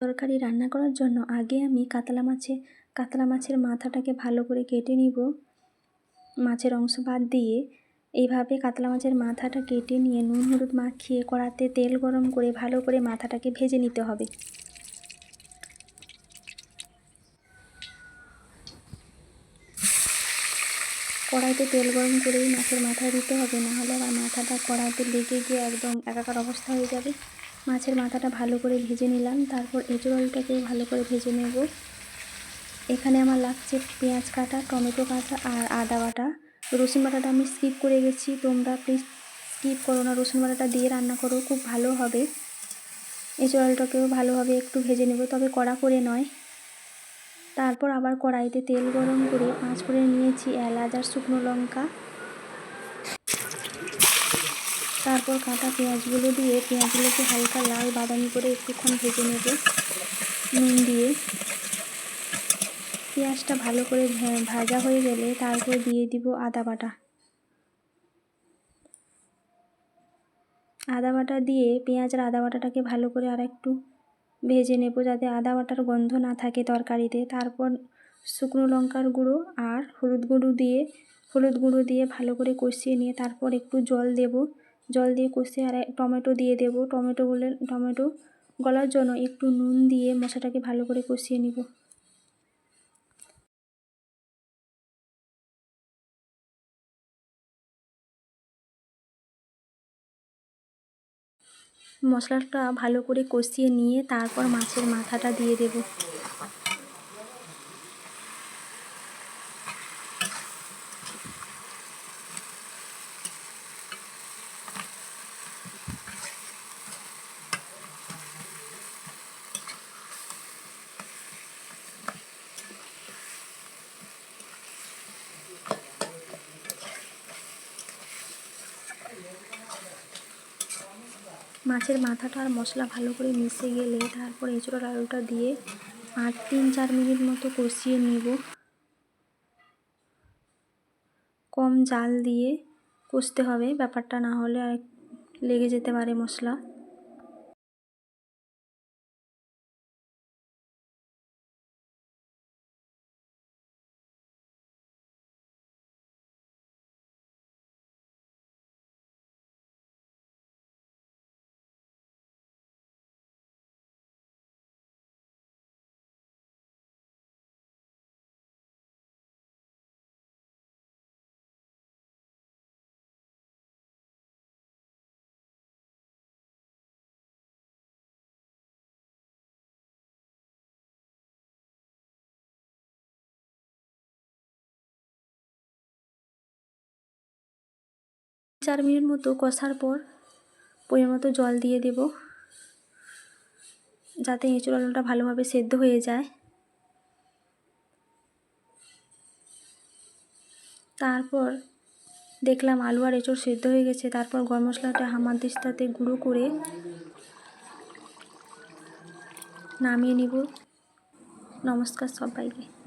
তরকারি রান্না করার জন্য আগে আমি কাতলা মাছে, কাতলা মাছের মাথাটাকে ভালো করে কেটে নিব। মাছের অংশ বাদ দিয়ে এইভাবে কাতলা মাছের মাথাটা কেটে নিয়ে নুন, হলুদ মাখিয়ে কড়াতে তেল গরম করে ভালো করে মাথাটাকে ভেজে নিতে হবে। কড়াইতে তেল গরম করেই মাছের মাথা দিতে হবে না হলে আবার মাথাটা কড়াইতে লেগে গিয়ে একদম একাকার অবস্থা হয়ে যাবে। মাছের মাথাটা ভালো করে ভেজে নিলাম, তারপর এঁচড়লটাকেও ভালো করে ভেজে নেব। এখানে আমার লাগছে পেঁয়াজ কাটা, টমেটো কাটা আর আদা বাটা। রসুন বাটাটা আমি স্কিপ করে গেছি, তোমরা প্লিজ স্কিপ করো না, রসুন বাটাটা দিয়ে রান্না করো, খুব ভালো হবে। এঁচড়লটাকেও ভালোভাবে একটু ভেজে নেব, তবে কড়া করে নয়। তারপর আবার কড়াইতে তেল গরম করে পাঁচ করে নিয়েছি এলাচ আর শুকনো লঙ্কা। তারপর কাটা পেঁয়াজগুলো দিয়ে পেঁয়াজগুলোকে হালকা লাল বাদামি করে একটুক্ষণ ভেজে নেব, নুন দিয়ে। পেঁয়াজটা ভালো করে ভাজা হয়ে গেলে তারপর দিয়ে দিব আদা বাটা। আদা বাটা দিয়ে পেঁয়াজ আর আদা বাটাটাকে ভালো করে আর একটু ভেজে নেব যাতে আদা বাটার গন্ধ না থাকে তরকারিতে। তারপর শুকনো লঙ্কার গুঁড়ো আর হলুদ গুঁড়ো দিয়ে, হলুদ গুঁড়ো দিয়ে ভালো করে কষিয়ে নিয়ে তারপর একটু জল দেব। জল দিয়ে কষিয়ে আর টমেটো দিয়ে দেব। টমেটো বলে, টমেটো গলার জন্য একটু নুন দিয়ে মশলাটাকে ভালো করে কষিয়ে নিব। মশলাটা ভালো করে কষিয়ে নিয়ে তারপর মাছের মাথাটা দিয়ে দেব। মাছের মাথাটা আর মশলা ভালো করে মিশে গেলে তারপর এঁচড়ো আলুটা দিয়ে আর তিন চার মিনিট মতো কষিয়ে নেব। কম জাল দিয়ে কষতে হবে, ব্যাপারটা না হলে লেগে যেতে পারে মশলা। চার মিনিট মতো কষার পর পরিমাণ জল দিয়ে দেব। যাতে এঁচুড় আলুটা ভালোভাবে সেদ্ধ হয়ে যায়। তারপর দেখলাম আলু আর এঁচড় সেদ্ধ হয়ে গেছে। তারপর গরম মশলাটা হামাদিস্তাতে গুঁড়ো করে নামিয়ে নিব। নমস্কার সবাইকে।